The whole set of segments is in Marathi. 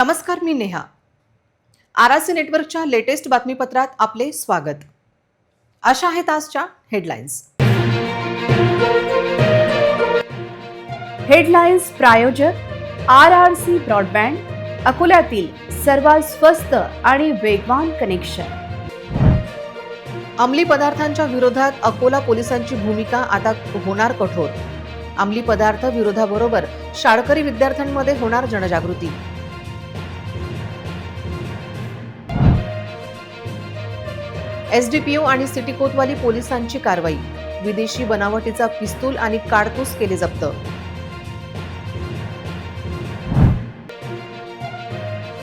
नमस्कार मी नेहा. आरआरसी नेटवर्कच्या लेटेस्ट बातमीपत्रात आपले स्वागत. अशा आहेत आजच्या हेडलाईन्स. हेडलाईन्स प्रायोजक आर आर सी ब्रॉडबँड अकोल्यातील सर्वात स्वस्त आणि वेगवान कनेक्शन. अंमली पदार्थांच्या विरोधात अकोला पोलिसांची भूमिका आता होणार कठोर. अंमली पदार्थ विरोधाबरोबर शाळकरी विद्यार्थ्यांमध्ये होणार जनजागृती. एसडीपीओ आणि सिटी कोतवाली पोलिसांची कारवाई. विदेशी बनावटीचा पिस्तूल आणि काडतूस केले जप्त.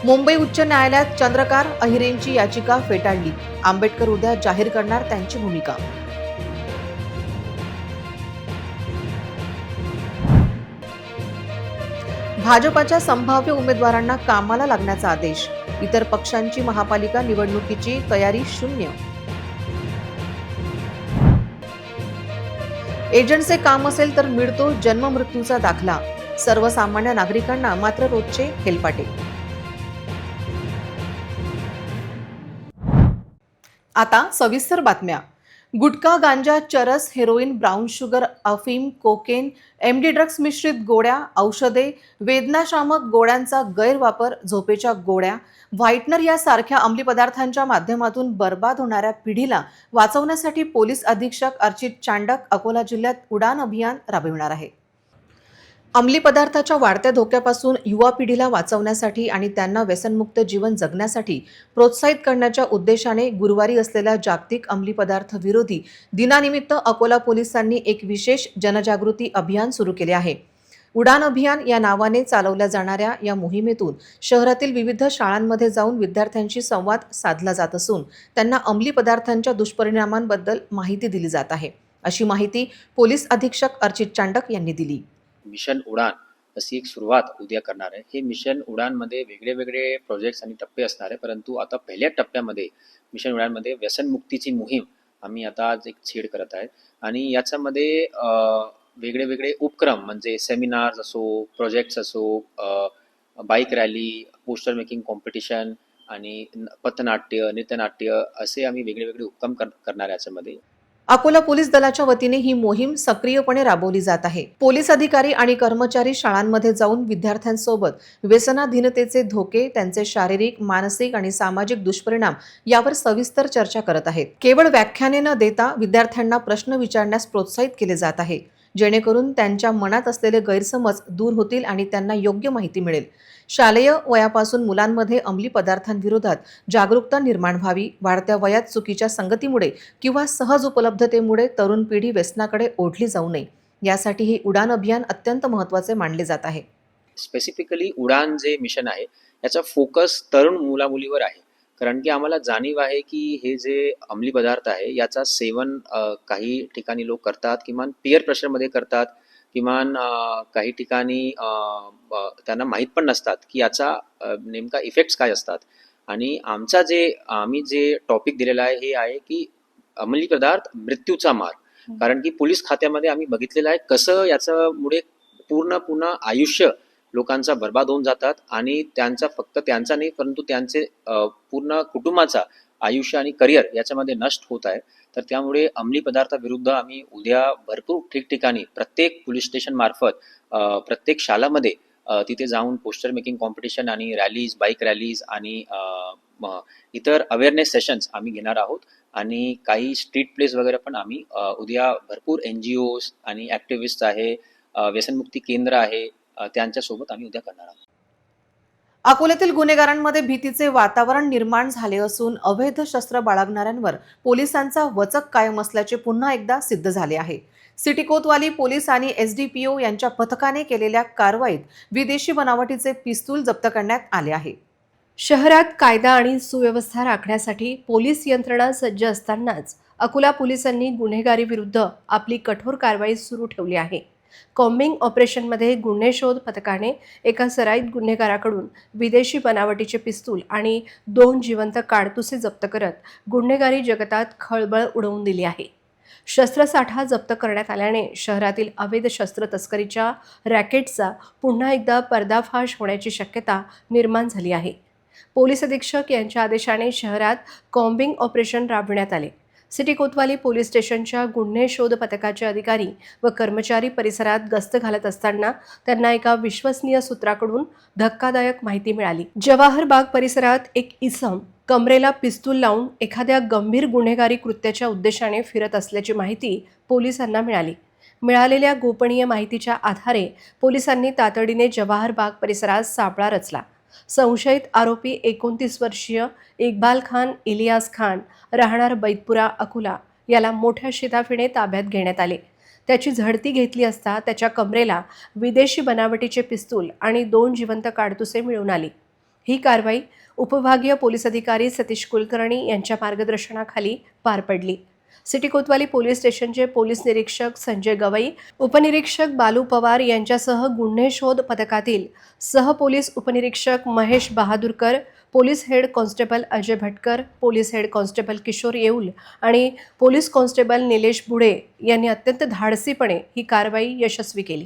मुंबई उच्च न्यायालयात चंद्रकार अहिरेंची याचिका फेटाळली. आंबेडकर उद्या जाहीर करणार त्यांची भूमिका. भाजपाच्या संभाव्य उमेदवारांना कामाला लागण्याचा आदेश. इतर पक्षांची महापालिका निवडणुकीची तयारी शून्य. एजंटचे काम असेल तर मिळतो जन्ममृत्यूचा दाखला. सर्वसामान्य नागरिकांना मात्र रोजचे हेलपाटे. आता सविस्तर बातम्या. Gutkha ganja charas heroin brown sugar अफीम कोकेन एमडी ड्रग्स मिश्रित गोळ्या औषधे वेदनाशामक गोळ्यांचा गैरवापर झोपेच्या गोळ्या व्हाईटनर यासारख्या अंमली पदार्थांच्या माध्यमातून बर्बाद होणाऱ्या पिढीला वाचवण्यासाठी पोलीस अधीक्षक अर्चित चांडक अकोला जिल्ह्यात उडान अभियान राबविणार आहे. अंमली पदार्थाच्या वाढत्या धोक्यापासून युवा पिढीला वाचवण्यासाठी आणि त्यांना व्यसनमुक्त जीवन जगण्यासाठी प्रोत्साहित करण्याच्या उद्देशाने गुरुवारी असलेल्या जागतिक अंमली पदार्थ विरोधी दिनानिमित्त अकोला पोलिसांनी एक विशेष जनजागृती अभियान सुरू केले आहे. उडान अभियान या नावाने चालवल्या जाणाऱ्या या मोहिमेतून शहरातील विविध शाळांमध्ये जाऊन विद्यार्थ्यांशी संवाद साधला जात असून त्यांना अंमली पदार्थांच्या दुष्परिणामांबद्दल माहिती दिली जात आहे. अशी माहिती पोलीस अधीक्षक अर्चित चांडक यांनी दिली. मिशन उडान अशी एक सुरुवात उद्या करणार आहे. हे मिशन उडानमध्ये वेगळे वेगळे प्रोजेक्ट्स आणि टप्पे असणार आहे. परंतु आता पहिल्या टप्प्यामध्ये मिशन उडानमध्ये व्यसनमुक्तीची मोहीम आम्ही आता आज एक छेड करत आहे. आणि याच्यामध्ये वेगळे वेगळे उपक्रम म्हणजे सेमिनार्स असो प्रोजेक्ट्स असो bike rally poster making competition आणि पथनाट्य नृत्यनाट्य असे आम्ही वेगळे वेगळे उपक्रम कर- करणार आहे याच्यामध्ये. अकोला पोलीस दलाच्या वतीने ही मोहीम सक्रियपणे राबवली जात आहे. पोलीस अधिकारी आणि कर्मचारी शाळांमध्ये जाऊन विद्यार्थ्यांसोबत व्यसनाधीनतेचे धोके त्यांचे शारीरिक मानसिक आणि सामाजिक दुष्परिणाम यावर सविस्तर चर्चा करत आहेत. केवळ व्याख्याने न देता विद्यार्थ्यांना प्रश्न विचारण्यास प्रोत्साहित केले जात आहे. जेणेकरून त्यांच्या मनात असलेले गैरसमज दूर होतील आणि त्यांना योग्य माहिती मिळेल. शालेय वयापासून मुलांमध्ये अंमली पदार्थांविरोधात जागरूकता निर्माण व्हावी वाढत्या वयात चुकीच्या संगतीमुळे किंवा सहज उपलब्धतेमुळे तरुण पिढी व्यसनाकडे ओढली जाऊ नये. यासाठी हे उडान अभियान अत्यंत महत्त्वाचे मानले जात आहे. स्पेसिफिकली उडान जे मिशन आहे याचा फोकस तरुण मुलामुलीवर आहे. कारण की आम्हाला जाणीव आहे की हे जे अंमली पदार्थ आहे याचा सेवन काही ठिकाणी लोक करतात किमान पिअर प्रेशरमध्ये करतात किमान काही ठिकाणी त्यांना माहीत पण नसतात की याचा नेमका इफेक्ट्स काय असतात. आणि आमचा जे आम्ही जे टॉपिक दिलेला आहे हे आहे की अंमली पदार्थ मृत्यूचा मार. कारण की पोलीस खात्यामध्ये आम्ही बघितलेलं आहे कसं याच्यामुळे पूर्ण पूर्ण आयुष्य लोकांचा बर्बाद होऊन जातात आणि त्यांचा फक्त त्यांचा नाही परंतु त्यांचे पूर्ण कुटुंबाचा आयुष्य आणि करिअर याच्यामध्ये नष्ट होत आहे. तर त्यामुळे अंमली पदार्थाविरुद्ध आम्ही उद्या भरपूर ठिकठिकाणी प्रत्येक पोलीस स्टेशन मार्फत प्रत्येक शाळामध्ये तिथे जाऊन पोस्टर मेकिंग कॉम्पिटिशन आणि रॅलीज बाईक रॅलीज आणि इतर अवेअरनेस सेशन्स आम्ही घेणार आहोत. आणि काही स्ट्रीट प्लेस वगैरे पण आम्ही उद्या भरपूर एन जी ओज आणि ॲक्टिव्हिस्ट आहे व्यसनमुक्ती केंद्र आहे त्यांच्यासोबत आम्ही उद्या करणार आहोत. अकोल्यातील गुन्हेगारांमध्ये भीतीचे वातावरण निर्माण झाले असून अवैध शस्त्र बाळगणाऱ्यांवर पोलिसांचा वचक कायम असल्याचे पुन्हा एकदा सिद्ध झाले आहे. सिटी कोतवाली पोलीस आणि एसडीपीओ यांच्या पथकाने केलेल्या कारवाईत विदेशी बनावटीचे पिस्तूल जप्त करण्यात आले आहे. शहरात कायदा आणि सुव्यवस्था राखण्यासाठी पोलीस यंत्रणा सज्ज असतानाच अकोला पोलिसांनी गुन्हेगारी विरुद्ध आपली कठोर कारवाई सुरू ठेवली आहे. कॉम्बिंग ऑपरेशनमध्ये गुन्हे शोध पथकाने एका सराईत गुन्हेगाराकडून विदेशी बनावटीचे पिस्तूल आणि दोन जिवंत काडतुसे जप्त करत गुन्हेगारी जगतात खळबळ उडवून दिली आहे. शस्त्रसाठा जप्त करण्यात आल्याने शहरातील अवैध शस्त्र तस्करीच्या रॅकेटचा पुन्हा एकदा पर्दाफाश होण्याची शक्यता निर्माण झाली आहे. पोलीस अधीक्षक यांच्या आदेशाने शहरात कॉम्बिंग ऑपरेशन राबविण्यात आले. सिटी कोतवाली पोलीस स्टेशनच्या गुन्हे शोध पथकाचे अधिकारी व कर्मचारी परिसरात गस्त घालत असताना त्यांना एका विश्वसनीय सूत्राकडून धक्कादायक माहिती मिळाली. जवाहर बाग परिसरात एक इसम कमरेला पिस्तूल लावून एखाद्या गंभीर गुन्हेगारी कृत्याच्या उद्देशाने फिरत असल्याची माहिती पोलिसांना मिळाली. मिळालेल्या गोपनीय माहितीच्या आधारे पोलिसांनी तातडीने जवाहर बाग परिसरात सापळा रचला. संशयित आरोपी एकोणतीस वर्षीय इक्बाल खान इलियास खान राहणार बैतपुरा अकुला याला मोठ्या शिताफीने ताब्यात घेण्यात आले. त्याची झडती घेतली असता त्याच्या कमरेला विदेशी बनावटीचे पिस्तूल आणि दोन जिवंत काडतुसे मिळून आली. ही कारवाई उपविभागीय पोलीस अधिकारी सतीश कुलकर्णी यांच्या मार्गदर्शनाखाली पार पडली. सिटी कोतवाली पोलीस स्टेशनचे पोलीस निरीक्षक संजय गवई उपनिरीक्षक बालू पवार यांच्यासह गुन्हे शोध पथकातील सह पोलीस उपनिरीक्षक Mahesh Bahadurkar police head constable Ajay Bhatkar police head constable Kishor Yeul आणि पोलीस कॉन्स्टेबल निलेश बुडे यांनी अत्यंत धाडसीपणे ही कारवाई यशस्वी केली.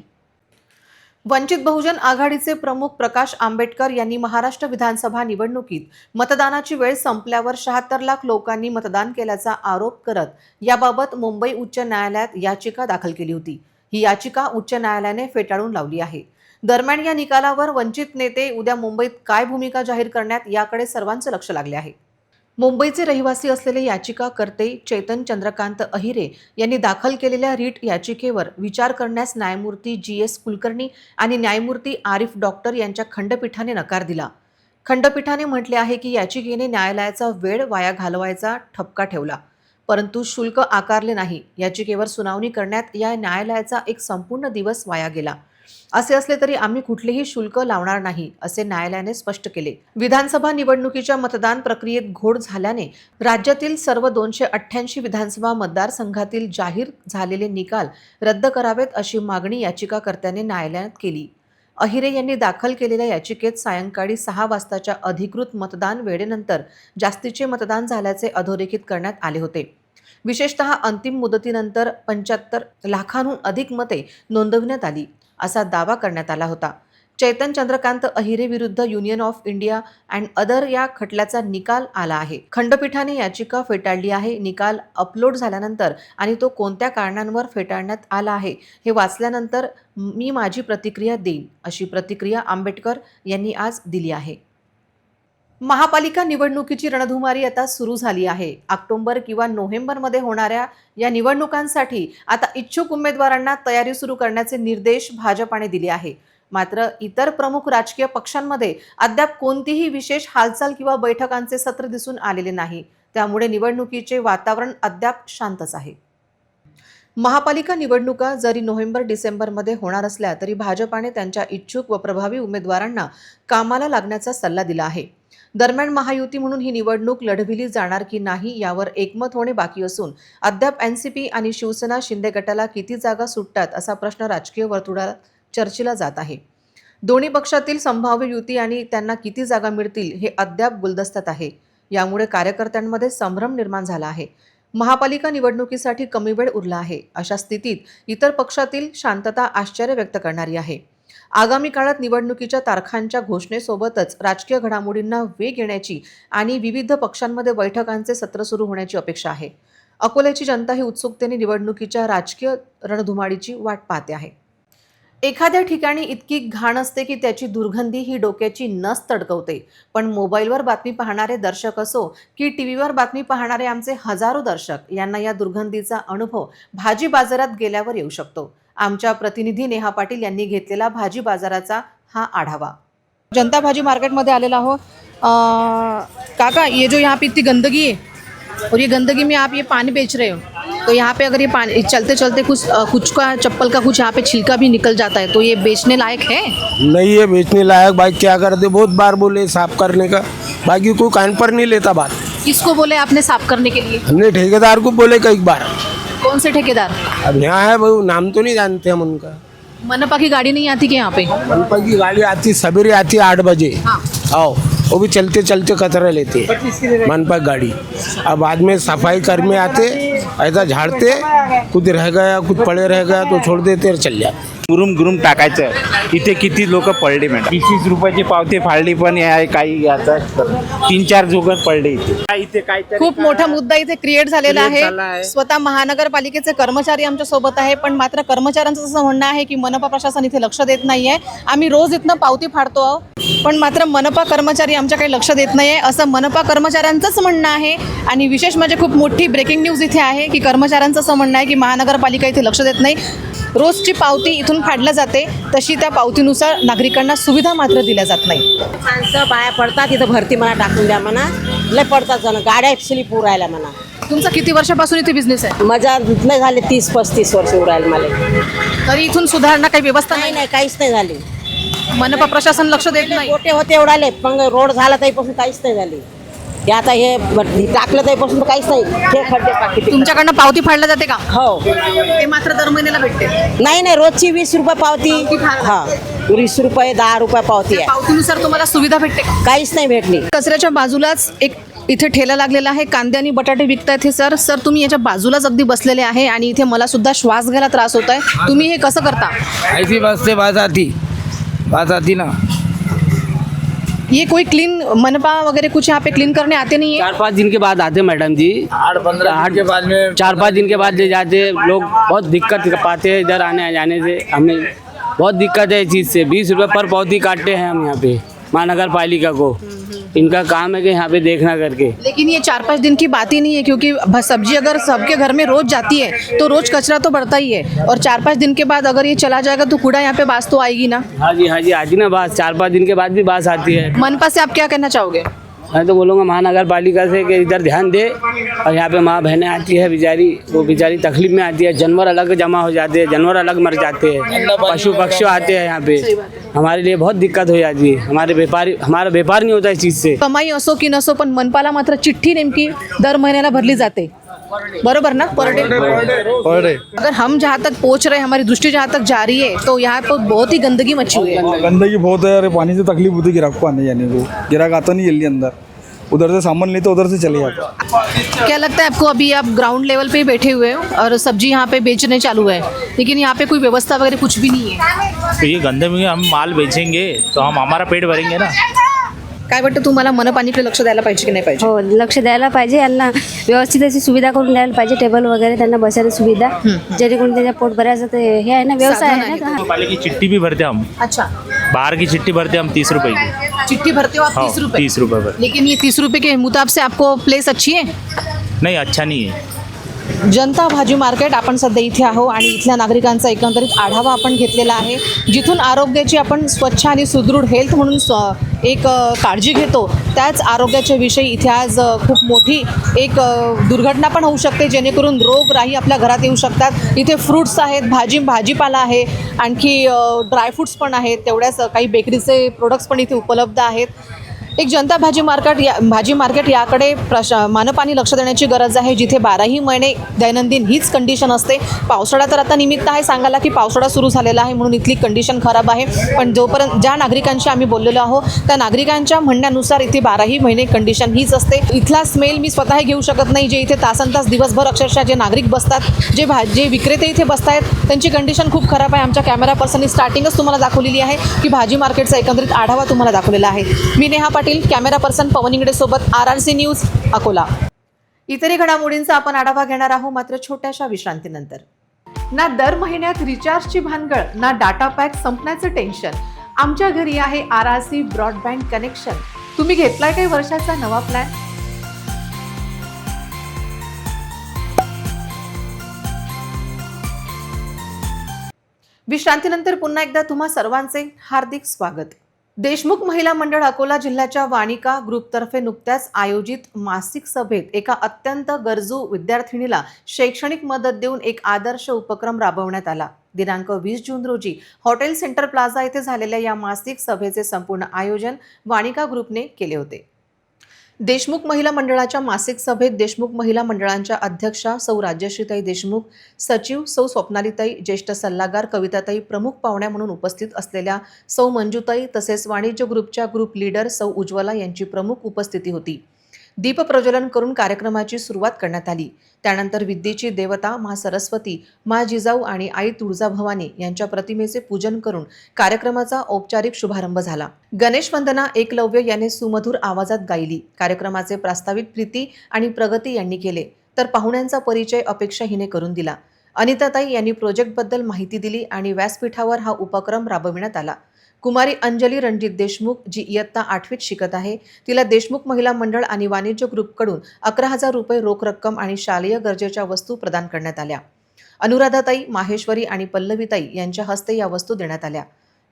वंचित बहुजन आघाडीचे प्रमुख प्रकाश आंबेडकर यांनी महाराष्ट्र विधानसभा निवडणुकीत मतदानाची वेळ संपल्यावर शहात्तर लाख लोकांनी मतदान केल्याचा आरोप करत याबाबत मुंबई उच्च न्यायालयात याचिका दाखल केली होती. ही याचिका उच्च न्यायालयाने फेटाळून लावली आहे. दरम्यान या निकालावर वंचित नेते उद्या मुंबईत काय भूमिका जाहीर करण्यात याकडे सर्वांचं लक्ष लागले आहे. मुंबईचे रहिवासी असलेले याचिकाकर्ते चेतन चंद्रकांत अहिरे यांनी दाखल केलेल्या रीट याचिकेवर विचार करण्यास न्यायमूर्ती जी एस कुलकर्णी आणि न्यायमूर्ती आरिफ डॉक्टर यांच्या खंडपीठाने नकार दिला. खंडपीठाने म्हटले आहे की याचिकेने न्यायालयाचा वेळ वाया घालवायचा ठपका ठेवला. परंतु शुल्क आकारले नाही. याचिकेवर सुनावणी करण्यात या न्यायालयाचा एक संपूर्ण दिवस वाया गेला. असे असले तरी आम्ही कुठलेही शुल्क लावणार नाही असे न्यायालयाने स्पष्ट केले. विधानसभा निवडणुकीच्या मतदान प्रक्रियेत घोड झाल्याने राज्यातील सर्व दोनशे अठ्ठ्याऐंशी विधानसभा मतदारसंघातील जाहीर झालेले निकाल रद्द करावेत अशी मागणी याचिकाकर्त्याने न्यायालयात केली. अहिरे यांनी दाखल केलेल्या याचिकेत सायंकाळी सहा वाजताच्या अधिकृत मतदान वेळेनंतर जास्तीचे मतदान झाल्याचे अधोरेखित करण्यात आले होते. विशेषतः अंतिम मुदतीनंतर पंच्याहत्तर लाखांहून अधिक मते नोंदवण्यात आली. असा दावा करण्यात आला होता. चैतन चंद्रकांत अहिरे विरुद्ध union of India and other या खटल्याचा निकाल आला आहे. खंडपीठाने याचिका फेटाळली आहे. निकाल अपलोड झाल्यानंतर आणि तो कोणत्या कारणांवर फेटाळण्यात आला आहे हे वाचल्यानंतर मी माझी प्रतिक्रिया देईन अशी प्रतिक्रिया आंबेडकर यांनी आज दिली आहे. महापालिका निवडणुकीची रणधुमारी आता सुरू झाली आहे. ऑक्टोबर किंवा नोव्हेंबरमध्ये होणाऱ्या या निवडणुकांसाठी आता इच्छुक उमेदवारांना तयारी सुरू करण्याचे निर्देश भाजपाने दिले आहे. मात्र इतर प्रमुख राजकीय पक्षांमध्ये अद्याप कोणतीही विशेष हालचाल किंवा बैठकांचे सत्र दिसून आलेले नाही. त्यामुळे निवडणुकीचे वातावरण अद्याप शांतच आहे. महापालिका निवडणुका जरी नोव्हेंबर डिसेंबरमध्ये होणार असल्या तरी भाजपाने त्यांच्या इच्छुक व प्रभावी उमेदवारांना कामाला लागण्याचा सल्ला दिला आहे. दरम्यान महायुती म्हणून ही निवडणूक लढविली जाणार की नाही यावर एकमत होणे बाकी असून अद्याप एन सी पी आणि शिवसेना शिंदे गटाला किती जागा सुटतात असा प्रश्न राजकीय वर्तुळात चर्चेला जात आहे. दोन्ही पक्षातील संभाव्य युती आणि त्यांना किती जागा मिळतील हे अद्याप गुलदस्त्यात आहे. यामुळे कार्यकर्त्यांमध्ये संभ्रम निर्माण झाला आहे. महापालिका निवडणुकीसाठी कमी वेळ उरला आहे. अशा स्थितीत इतर पक्षातील शांतता आश्चर्य व्यक्त करणारी आहे. आगामी काळात निवडणुकीच्या तारखांच्या घोषणेसोबतच राजकीय घडामोडींना वेग येण्याची आणि विविध पक्षांमध्ये बैठकांचे सत्र सुरू होण्याची अपेक्षा आहे. अकोल्याची जनता ही उत्सुकतेने निवडणुकीच्या राजकीय रणधुमाडीची वाट पाहते आहे. एखाद्या ठिकाणी इतकी घाण असते की त्याची दुर्गंधी ही डोक्याची नस तडकवते. पण मोबाईलवर बातमी पाहणारे दर्शक असो की टी व्हीवर बातमी पाहणारे आमचे हजारो दर्शक यांना या दुर्गंधीचा अनुभव भाजी बाजारात गेल्यावर येऊ शकतो. आमच्या प्रतिनिधी नेहा पाटील यांनी घेतलेला भाजी बाजाराचा हा आढावा. जनता भाजी मार्केटमध्ये आलेला हो काका ये जो यहाँ पे इतनी गंदगी है और ये गंदगी में आप ये पानी बेच रहे हो तो यहाँ पे अगर ये पानी चलते चलते कुछ कुछ का चप्पल का कुछ यहाँ पे छिलका भी निकल जाता है तो ये बेचने लायक है? नहीं है बेचने लायक भाई क्या करते बहुत बार बोले साफ करने का। बाकी कोई कान पर नहीं लेता बात। किसको बोले आपने साफ करने के लिए? हमने ठेकेदार को बोले कई बार। कौन से ठेकेदार? अब यहाँ है भाई नाम तो नहीं जानते हम उनका। मनपा की गाड़ी नहीं आती क्या यहाँ पे? मनपा की गाड़ी आती सवेरे आती आठ बजे। आओ वो भी चलते चलते कचरा लेते हैं। मनपा की गाड़ी। अब बाद में सफाई कर्मी आते ऐसा झाड़ते कुछ रह गया कुछ पड़े रह गया तो छोड़ देते और चल जाते। गुरुम गुरुम टाकायचं. इथे किती लोक पडले मॅडम? वीस वीस रुपयाची पावती फाडली पण आहे काही आता तीन चार लोक पडले इथे. काय इथे काय खूप मोठा मुद्दा इथे क्रिएट झालेला Create झाला आहे. आहे. स्वतः महानगरपालिकेचे कर्मचारी आमच्यासोबत आहे पण मात्र कर्मचाऱ्यांचं असं म्हणणं आहे की मनपा प्रशासन इथे लक्ष देत नाहीये. आम्ही रोज इथनं पावती फाडतो आहोत पण मात्र मनपा कर्मचारी आमच्याकडे लक्ष देत नाहीये. असं मनपा कर्मचाऱ्यांचंच म्हणणं आहे. आणि विशेष म्हणजे खूप मोठी ब्रेकिंग न्यूज इथे आहे. की कर्मचाऱ्यांचं असं म्हणणं आहे की महानगरपालिका इथे लक्ष देत नाही. रोजची पावती इथून फाडल्या जाते तशी त्या पावतीनुसार नागरिकांना सुविधा मात्र दिल्या जात नाही. माणसं बाया पडतात इथं भरती मला टाकून द्या म्हणा. लय पडतात जण गाड्या स्लीप उरायला म्हणा. तुमचा किती वर्षापासून इथे बिझनेस आहे? मजा नाही झाले तीस पस्तीस वर्ष उरायला मला. तरी इथून सुधारणा काही व्यवस्था नाही नाही? नाही काहीच नाही झाली. मनपा प्रशासन लक्ष देत नाही गोटे होते एवढाले पण रोड झाला तरीपासून काहीच नाही झाली. हे आता हे टाकलं तरीपासून तर काहीच नाही. हे खड्डे पाकिट. तुमच्याकडनं पावती फाडल्या जाते का? हो. ते मात्र दर महिन्याला भेटते. नाही नाही रोजची वीस रुपये पावती. हा. वीस रुपये दहा रुपये पावती आहे. पावतीनुसार तुम्हाला सुविधा भेटते का? काहीच नाही भेटली. कचऱ्याच्या बाजूलाच एक इथे ठेला लागलेला आहे. कांदे आणि बटाटे विकतायत हे सर. सर तुम्ही याच्या बाजूलाच अगदी बसलेले आहे आणि इथे मला सुद्धा श्वास घ्यायला त्रास होत आहे तुम्ही हे कसं करता? ऐसी आती. बात आती ना. ये कोई क्लीन मनपा वगैरह कुछ यहाँ पे क्लीन करने आते नहीं है? चार पाँच दिन के बाद आते मैडम जी। आठ पंद्रह आठ के बाद में चार पाँच दिन के बाद ले जाते लोग बहुत दिक्कत पाते है इधर आने जाने से। हमें बहुत दिक्कत है इस चीज़ से। बीस रुपये पर पौधी काटते हैं हम यहाँ पे महानगर पालिका को। इनका काम है कि यहाँ पे देखना करके। लेकिन ये चार पाँच दिन की बात ही नहीं है क्योंकि सब्ज़ी अगर सबके घर में रोज जाती है तो रोज कचरा तो बढ़ता ही है। और चार पाँच दिन के बाद अगर ये चला जाएगा तो कूड़ा यहाँ पे बास तो आएगी ना। हाँ जी हाँ जी आती ना बास। चार पाँच दिन के बाद भी बास आती है। मनपा से आप क्या कहना चाहोगे? मैं तो बोलूँगा महानगर पालिका से कि इधर ध्यान दे और यहाँ पे माँ बहनें आती है बेचारी वो बेचारी तकलीफ में आती है जानवर अलग जमा हो जाते हैं जानवर अलग मर जाते हैं पशु पक्षी आते हैं यहाँ पे। हमारे लिए बहुत दिक्कत हो जाती है हमारे व्यापारी हमारा व्यापार नहीं होता इस चीज़ से। कमाई असो की नसो पण मनपाला मात्र चिठ्ठी नेमकी दर महिन्याला भरली जाते. बरोबर ना? पर डे पर डे अगर हम जहाँ तक पहुँच रहे हैं हमारी दृष्टि जहाँ तक जा रही है तो यहाँ पर बहुत ही गंदगी मची हुई है। गंदगी बहुत है अरे पानी से तकलीफ़ होती है गिराक को आने जाने को। गिराक आता नहीं जल्दी अंदर। उधर से सामान लेते उधर से चले जाते। क्या लगता है आपको अभी आप ग्राउंड लेवल पे बैठे हुए हो और सब्ज़ी यहाँ पे बेचने चालू है? लेकिन यहाँ पे कोई व्यवस्था वगैरह कुछ भी नहीं है। तो ये गंदे में हम माल बेचेंगे तो हम हमारा पेट भरेंगे ना। काय वाटतं तुम्हाला मनपाणीकडे लक्ष द्यायला पाहिजे की नाही पाहिजे? हो लक्ष द्यायला पाहिजे. यांना व्यवस्थित अशी सुविधा करून द्यायला पाहिजे. टेबल वगैरे त्यांना बसायला सुविधा. जेणेकरून त्याच्या पोट भरायचं ते हे आहे ना व्यवसाय आहे आहे ना. पाले की चिट्ठी भी भरते हम अच्छा. बाहर की चिट्ठी भरते हम तीस रुपए की. चिट्ठी भरते हो आप हाँ तीस रुपए तीस रुपए पर लेकिन ये तीस रुपए के मुताब से आपको प्लेस अच्छी है? नहीं अच्छा नहीं है. जनता भाजी मार्केट आपण सध्या इथे आहो आणि इथल्या नागरिकांचा एकंदरीत आढावा आपण घेतलेला आहे. जिथून आरोग्याची आपण स्वच्छ आणि सुदृढ हेल्थ म्हणून स्व- एक काळजी घेतो त्याच आरोग्याच्या विषयी इथे आज खूप मोठी एक दुर्घटना पण होऊ शकते. जेणेकरून रोगराई आपल्या घरात येऊ शकतात. इथे फ्रूट्स आहेत भाजी भाजीपाला आहे आणखी ड्रायफ्रूट्स पण आहेत. तेवढ्याच काही बेकरीचे प्रोडक्ट्स पण इथे उपलब्ध आहेत. एक जनता भाजी मार्केट या भाजी मार्केट याकडे प्रश मानपानी लक्ष देण्याची गरज आहे जिथे बाराही महिने दैनंदिन हीच कंडिशन असते. पावसाळा तर आता निमित्त आहे सांगायला की पावसाळा सुरू झालेला आहे म्हणून इथली कंडिशन खराब आहे. पण जोपर्यंत ज्या नागरिकांशी आम्ही बोललेलो आहोत त्या नागरिकांच्या म्हणण्यानुसार इथे बाराही महिने कंडिशन हीच असते. इथला स्मेल मी स्वतः घेऊ शकत नाही जे इथे तासन तास दिवसभर अक्षरशः जे नागरिक बसतात जे भा जे विक्रेते इथे बसत आहेत त्यांची कंडिशन खूप खराब आहे. आमच्या कॅमेरा पर्सननी स्टार्टिंगच तुम्हाला दाखवलेली आहे की भाजी मार्केटचा एकंदरीत आढावा तुम्हाला दाखवलेला आहे. मी नेहा पाटील कॅमेरा पर्सन पवन इंगडे सोबत R R C news Akola. इतरही घडामोडींचा आपण आढावा घेणार आहोत मात्र छोट्याशा विश्रांतीनंतर. ना दर महिन्यात रिचार्जची भानगड ना डाटा पॅक संपण्याचं टेन्शन. आमच्या घरी आहे R R C broadband connection. तुम्ही घेतलाय काही वर्षाचा नवा प्लॅन? विश्रांतीनंतर पुन्हा एकदा तुम्हा सर्वांचे हार्दिक स्वागत. देशमुख महिला मंडळ अकोला जिल्ह्याच्या वाणिका ग्रुपतर्फे नुकत्याच आयोजित मासिक सभेत एका अत्यंत गरजू विद्यार्थिनीला शैक्षणिक मदत देऊन एक आदर्श उपक्रम राबवण्यात आला. दिनांक वीस जून रोजी हॉटेल सेंटर प्लाझा येथे झालेल्या या मासिक सभेचे संपूर्ण आयोजन वाणिका ग्रुपने केले होते. देशमुख महिला मंडळाच्या मासिक सभेत देशमुख महिला मंडळांच्या अध्यक्षा सौ राज्यश्रीताई देशमुख सचिव सौ स्वप्नालीताई ज्येष्ठ सल्लागार कविताताई प्रमुख पाहुण्या म्हणून उपस्थित असलेल्या सौ मंजुताई तसेच वाणिज्य ग्रुपच्या ग्रुप लीडर सौ उज्ज्वला यांची प्रमुख उपस्थिती होती. दीपप्रज्वलन करून कार्यक्रमाची सुरुवात करण्यात आली. त्यानंतर विद्येची देवता मा सरस्वती मा जिजाऊ आणि आई तुळजाभवानी यांच्या प्रतिमेचे पूजन करून कार्यक्रमाचा औपचारिक शुभारंभ झाला. गणेश वंदना एकलव्य याने सुमधुर आवाजात गायली. कार्यक्रमाचे प्रास्ताविक प्रीती आणि प्रगती यांनी केले तर पाहुण्यांचा परिचय अपेक्षा हिने करून दिला. अनिताताई यांनी प्रोजेक्टबद्दल माहिती दिली आणि व्यासपीठावर हा उपक्रम राबविण्यात आला. कुमारी अंजली रणजित देशमुख जी इयत्ता आठवीत शिकत आहे तिला देशमुख महिला मंडळ आणि वाणिज्य ग्रुपकडून अकरा हजार रुपये रोख रक्कम आणि शालेय गरजेच्या वस्तू प्रदान करण्यात आल्या. अनुराधाताई माहेश्वरी आणि पल्लवीताई यांच्या हस्ते या वस्तू देण्यात आल्या.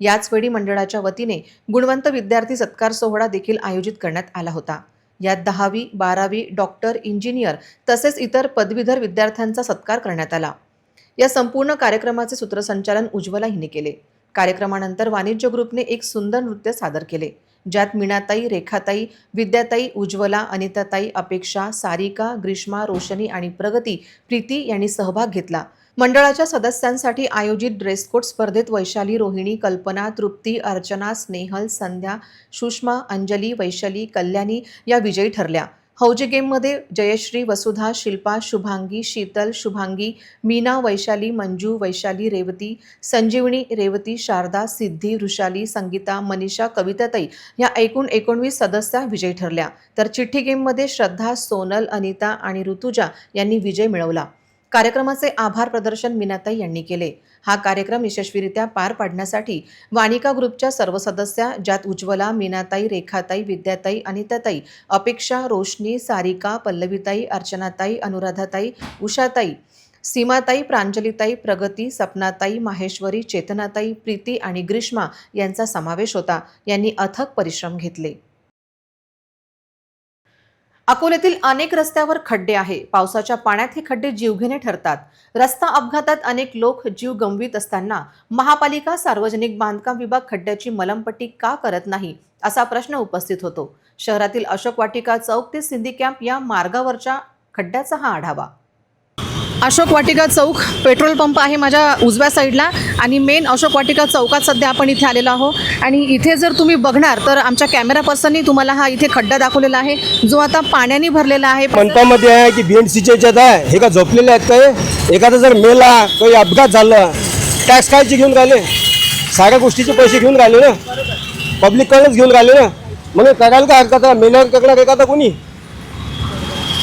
याचवेळी मंडळाच्या वतीने गुणवंत विद्यार्थी सत्कार सोहळा देखील आयोजित करण्यात आला होता. यात दहावी बारावी डॉक्टर इंजिनियर तसेच इतर पदवीधर विद्यार्थ्यांचा सत्कार करण्यात आला. या संपूर्ण कार्यक्रमाचे सूत्रसंचालन उज्ज्वला हिने केले. कार्यक्रमानंतर वाणिज्य ग्रुपने एक सुंदर नृत्य सादर केले ज्यात मीनाताई रेखाताई विद्याताई उज्ज्वला अनिताताई अपेक्षा सारिका ग्रीष्मा रोशनी आणि प्रगती प्रीती यांनी सहभाग घेतला. मंडळाच्या सदस्यांसाठी आयोजित ड्रेस कोड स्पर्धेत वैशाली रोहिणी कल्पना तृप्ती अर्चना स्नेहल संध्या सुषमा अंजली वैशाली कल्याणी या विजयी ठरल्या. हौजी गेममध्ये जयश्री वसुधा शिल्पा शुभांगी शीतल शुभांगी मीना वैशाली मंजू वैशाली रेवती संजीवनी रेवती शारदा सिद्धी ऋषाली संगीता मनीषा कविताताई या एकूण एकोणवीस सदस्या विजयी ठरल्या. तर चिठ्ठी गेममध्ये श्रद्धा सोनल अनिता आणि ऋतुजा यांनी विजय मिळवला. कार्यक्रमाचे आभार प्रदर्शन मीनाताई यांनी केले. हा कार्यक्रम यशस्वीरित्या पार पाडण्यासाठी वानिका ग्रुपच्या सर्व सदस्या ज्यात उज्ज्वला मीनाताई रेखाताई विद्याताई अनिताताई अपेक्षा रोशनी सारिका पल्लवीताई अर्चनाताई अनुराधाताई उषाताई सीमाताई प्रांजलीताई प्रगती सपनाताई माहेश्वरी चेतनाताई प्रीती आणि ग्रीष्मा यांचा समावेश होता. यांनी अथक परिश्रम घेतले. अकोल्यातील अनेक रस्त्यावर खड्डे आहे. पावसाच्या पाण्यात हे खड्डे जीवघेणे ठरतात. रस्ता अपघातात अनेक लोक जीव गमवीत असताना महापालिका सार्वजनिक बांधकाम विभाग खड्ड्याची मलमपट्टी का करत नाही असा प्रश्न उपस्थित होतो. शहरातील अशोक वाटिका चौक ते सिंधी कॅम्प या मार्गावरच्या खड्ड्याचा हा आढावा. अशोक वाटिका चौक पेट्रोल पंप आहे माझ्या उजव्या साईडला आणि मेन अशोक वाटिका चौकात सध्या आपण इथे आलेलो आहोत. आणि इथे जर तुम्ही बघणार तर आमच्या कॅमेरा पर्सननी तुम्हाला हा इथे खड्डा दाखवलेला आहे जो आता पाण्याने भरलेला आहे. पंपामध्ये आहे की बी एन सीच्या याच्यात आहे हे का झोपलेले आहेत काय एखादा जर मेला काही अपघात झाला टॅक्स कायचे घेऊन राहिले? साऱ्या गोष्टीचे पैसे घेऊन राहिले ना? पब्लिककडनंच घेऊन राहिले ना? मग करायला काय हरकत आहे? मेल्यावर करणार एखादा कोणी?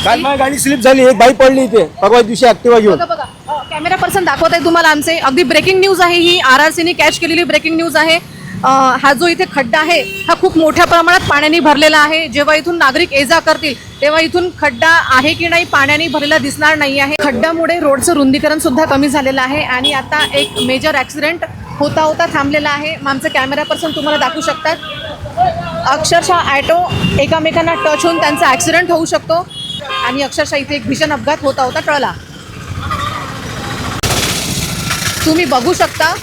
काल माझी गाडी स्लिप झाली एक बाई पडली इथे. परवा दिवशी ऍक्टिव्हा घेऊन. बघा बघा. अ, कॅमेरा पर्सन दाखवत आहे तुम्हाला आमचे. अगदी ब्रेकिंग न्यूज आहे ही. आर आर सीने कॅच केलेली ब्रेकिंग न्यूज आहे. अ, हा जो इथे खड्डा आहे हा खूप मोठ्या प्रमाणात पाण्याने भरलेला आहे. जेव्हा इथून नागरिक ये जा करतील तेव्हा इथून खड्डा आहे की नाही पाण्याने भरलेला दिसणार नाही आहे. खड्ड्यामुळे रोडचं रुंदीकरण सुद्धा कमी झालेलं आहे आणि आता एक मेजर ॲक्सिडेंट होता होता थांबलेला आहे. मग आमचे कॅमेरा पर्सन तुम्हाला दाखवू शकतात. अक्षरशः ॲटो एकामेकांना टच होऊन त्यांचा ॲक्सिडेंट होऊ शकतो. आणि अक्षरशः इथे एक भीषण अपघात होता होता टळला. तुम्ही बघू शकता.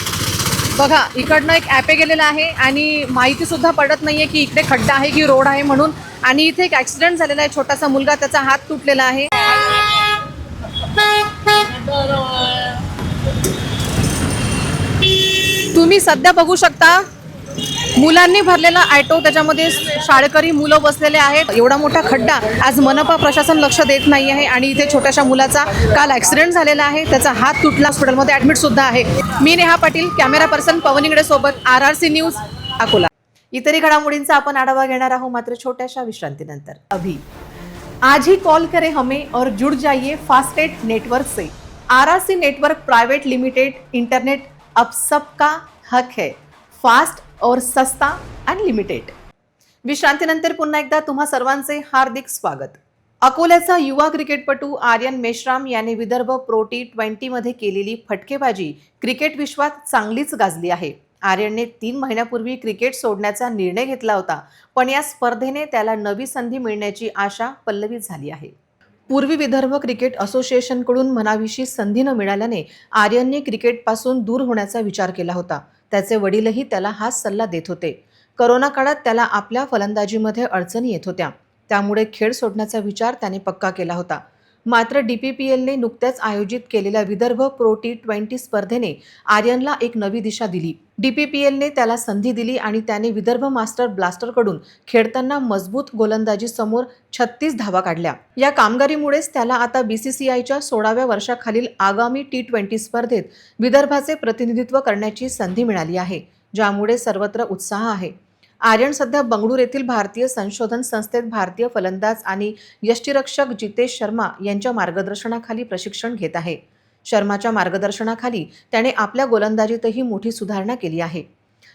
बघा इकडनं एक ॲपे गेलेला आहे आणि माहितीसुद्धा पडत नाही आहे की इकडे खड्डा आहे की रोड आहे म्हणून. आणि इथे एक ॲक्सिडेंट झालेला आहे छोटासा मुलगा त्याचा हात तुटलेला आहे. तुम्ही सध्या बघू शकता मुलांनी भरलेला ऑटो त्याच्यामध्ये शाळकरी मुलं बसलेले आहेत. एवढा मोठा खड्डा आज मनपा प्रशासन लक्ष देत नाही आहे आणि इथे छोट्याशा मुलाचा काल ॲक्सिडेंट झालेला आहे. त्याचा हात तुटला हॉस्पिटलमध्ये ॲडमिट सुद्धा आहे. मी नेहा पाटील कॅमेरा पर्सन पवन इंगडे सोबत R R C news Akola. इतरही घडामोडींचा आपण आढावा घेणार आहोत मात्र छोट्याशा विश्रांतीनंतर. अभि. आज ही कॉल करे हमें और जुड़ जाइए फास्टेट नेटवर्क से. R R C network private limited internet अब सबका हक है. फास्ट और सस्ता अनलिमिटेड विश्रांतीनंतर पुन्हा एकदा तुम्हा सर्वांचे हार्दिक स्वागत. अकोल्याचा युवा क्रिकेटपटू आर्यन मेश्राम याने विदर्भ प्रो टी ट्वेंटीमध्ये केलेली फटकेबाजी क्रिकेट विश्वात चांगलीच गाजली आहे. आर्यनने तीन महिन्यापूर्वी क्रिकेट सोडण्याचा निर्णय घेतला होता पण या स्पर्धेने त्याला नवी संधी मिळण्याची आशा पल्लवी झाली आहे. पूर्वी विदर्भ क्रिकेट असोसिएशनकडून मनाविशी संधी न मिळाल्याने आर्यनने क्रिकेटपासून दूर होण्याचा विचार केला होता. त्याचे वडीलही त्याला हाच सल्ला देत होते. करोना काळात त्याला आपल्या फलंदाजीमध्ये अडचणी येत होत्या. त्यामुळे खेळ सोडण्याचा विचार त्याने पक्का केला होता. मात्र डी पी पी एलने नुकत्याच आयोजित केलेल्या विदर्भ प्रो टी ट्वेंटी स्पर्धेने आर्यनला एक नवी दिशा दिली. डी पी पी एलने त्याला संधी दिली आणि त्याने विदर्भ मास्टर ब्लास्टरकडून खेळताना मजबूत गोलंदाजी समोर छत्तीस धावा काढल्या. या कामगिरीमुळेच त्याला आता बीसीसीआयच्या सोळाव्या वर्षाखालील आगामी टी ट्वेंटी स्पर्धेत विदर्भाचे प्रतिनिधित्व करण्याची संधी मिळाली आहे ज्यामुळे सर्वत्र उत्साह आहे. आर्यन सध्या बंगळूर येथील भारतीय संशोधन संस्थेत भारतीय फलंदाज आणि यष्टीरक्षक जितेश शर्मा यांच्या मार्गदर्शनाखाली प्रशिक्षण घेत आहे. शर्माच्या मार्गदर्शनाखाली त्याने आपल्या गोलंदाजीतही मोठी सुधारणा केली आहे.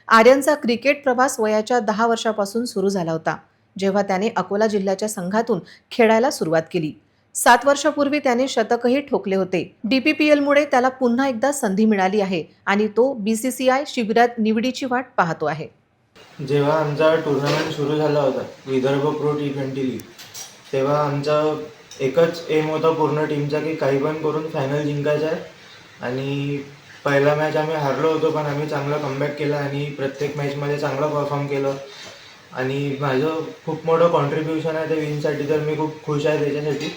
आर्यनचा क्रिकेट प्रवास वयाच्या दहा वर्षापासून सुरू झाला होता जेव्हा त्याने अकोला जिल्ह्याच्या संघातून खेळायला सुरुवात केली. सात वर्षापूर्वी त्याने शतकही ठोकले होते. डीपीपीएलमुळे त्याला पुन्हा एकदा संधी मिळाली आहे आणि तो बीसीसीआय शिबिरात निवडीची वाट पाहतो आहे. जेव्हा आमचा टुर्नामेंट सुरू झाला होता Vidarbha pro T twenty league तेव्हा आमचा एकच एम होता पूर्ण टीमचा की काही पण करून फायनल जिंकायचं आहे. आणि पहिला मॅच आम्ही हारलो होतो पण आम्ही चांगला कमबॅक केला आणि प्रत्येक मॅचमध्ये चांगलं परफॉर्म केलं. आणि माझं खूप मोठं कॉन्ट्रीब्युशन आहे ते विनसाठी तर मी खूप खुश आहे त्याच्यासाठी.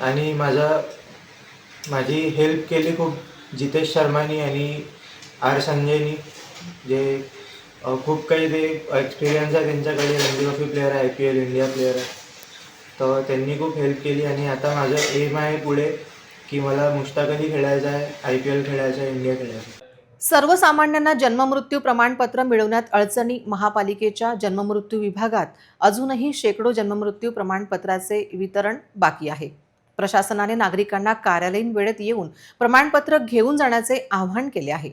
आणि माझा माझी हेल्प केली खूप जितेश शर्मानी आणि आर संजयनी जे खूप काही ते एक्सपिरियन्स आहे त्यांच्याकडे. रणजी ट्रॉफी प्लेअर आहे I P L India player आहे. तर त्यांनी खूप हेल्प केली आणि आता माझं एम आहे पुढे की मला मुश्ताक अली खेळायचं आहे आय पी एल खेळायचं आहे इंडिया खेळायचं आहे. सर्वसामान्यांना जन्ममृत्यू प्रमाणपत्र मिळवण्यात अडचणी महापालिकेच्या जन्ममृत्यू विभागात अजूनही शेकडो जन्ममृत्यू प्रमाणपत्राचे वितरण बाकी आहे. प्रशासनाने नागरिकांना कार्यालयीन वेळेत येऊन प्रमाणपत्र घेऊन जाण्याचे आवाहन केले आहे.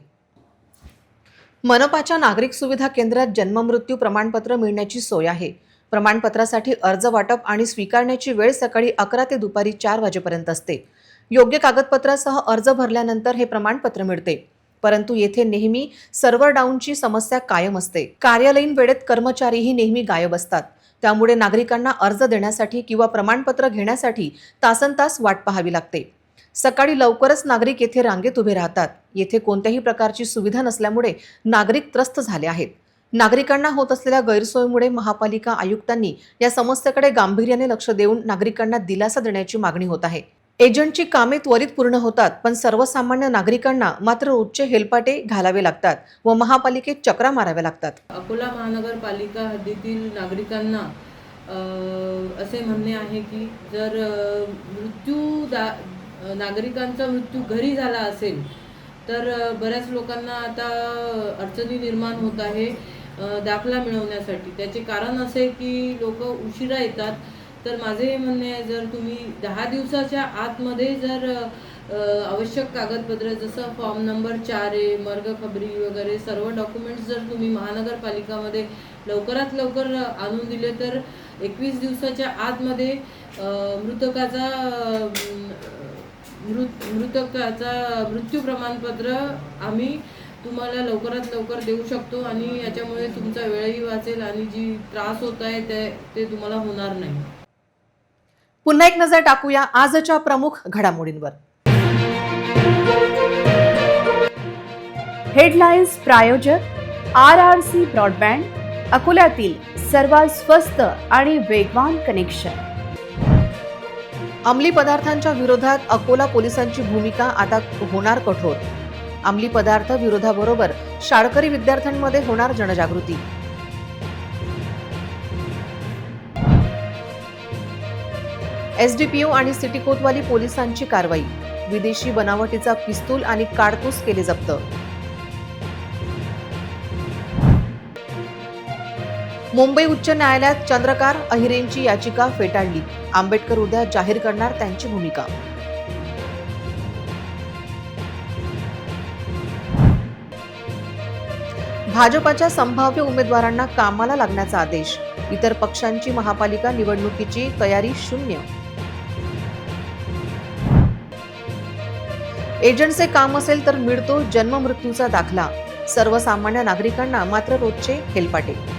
मनपाच्या नागरिक सुविधा केंद्रात जन्ममृत्यू प्रमाणपत्र मिळण्याची सोय आहे. प्रमाणपत्रासाठी अर्ज वाटप आणि स्वीकारण्याची वेळ सकाळी अकरा ते दुपारी चार वाजेपर्यंत असते. योग्य कागदपत्रासह अर्ज भरल्यानंतर हे प्रमाणपत्र मिळते. परंतु येथे नेहमी सर्व्हर डाऊनची समस्या कायम असते. कार्यालयीन वेळेत कर्मचारीही नेहमी गायब असतात. त्यामुळे नागरिकांना अर्ज देण्यासाठी किंवा प्रमाणपत्र घेण्यासाठी तासन तास वाट पाहावी लागते. सकाळी लवकरच नागरिक येथे रांगेत उभे राहतात. येथे कोणत्याही प्रकारची सुविधा नसल्यामुळे नागरिक त्रस्त झाले आहेत. नागरिकांना होत असलेल्या गैरसोयीमुळे महापालिका आयुक्तांनी या समस्येकडे गांभीर्याने लक्ष देऊन नागरिकांना दिलासा देण्याची मागणी होत आहे. एजंटची कामे त्वरित पूर्ण होतात पण सर्वसामान्य नागरिकांना मात्र उच्च हेलपाटे घालावे लागतात व महापालिकेत चक्रा माराव्या लागतात. अकोला महानगरपालिका हद्दीतील नागरिकांना असे म्हणणे आहे की जर मृत्यू दा नागरिकांचा मृत्यू घरी झाला असेल तर बऱ्याच लोकांना आता अडचणी निर्माण होत आहे दाखला मिळवण्यासाठी. त्याचे कारण असे की लोक उशिरा येतात. तर माझे हे म्हणणे आहे जर तुम्ही दहा दिवसाच्या आतमध्ये जर आवश्यक कागदपत्र जसं फॉर्म नंबर चार आहे मर्ग खबरी वगैरे सर्व डॉक्युमेंट्स जर तुम्ही महानगरपालिकामध्ये लवकरात लवकर आणून दिले तर एकवीस दिवसाच्या आतमध्ये मृतकाचा मृत मृतकाचा मृत्यू प्रमाणपत्र आम्ही तुम्हाला लवकरात लवकर देऊ शकतो आणि याच्यामुळे तुमचा वेळही वाचेल आणि जी त्रास होत आहे ते ते तुम्हाला होणार नाही. पुन्हा एक नजर टाकूया आजच्या प्रमुख घडामोडींवर. हेडलाईन्स प्रायोजक आर आर सी ब्रॉडबँड अकोल्यातील सर्वात स्वस्त आणि वेगवान कनेक्शन. अंमली पदार्थांच्या विरोधात अकोला पोलिसांची भूमिका आता होणार कठोर. अंमली पदार्थ विरोधाबरोबर शाळकरी विद्यार्थ्यांमध्ये होणार जनजागृती. एसडीपीओ आणि सिटी कोतवाली पोलिसांची कारवाई. विदेशी बनावटीचा पिस्तूल आणि काडतूस केले जप्त. मुंबई उच्च न्यायालयात चंद्रकार अहिरेंची याचिका फेटाळली. आंबेडकर उद्या जाहीर करणार त्यांची भूमिका. भाजपाच्या संभाव्य उमेदवारांना कामाला लागण्याचा आदेश. इतर पक्षांची महापालिका निवडणुकीची तयारी शून्य. एजंटचे काम असेल तर मिळतो जन्ममृत्यूचा दाखला. सर्वसामान्य नागरिकांना मात्र रोजचे हेलपाटे.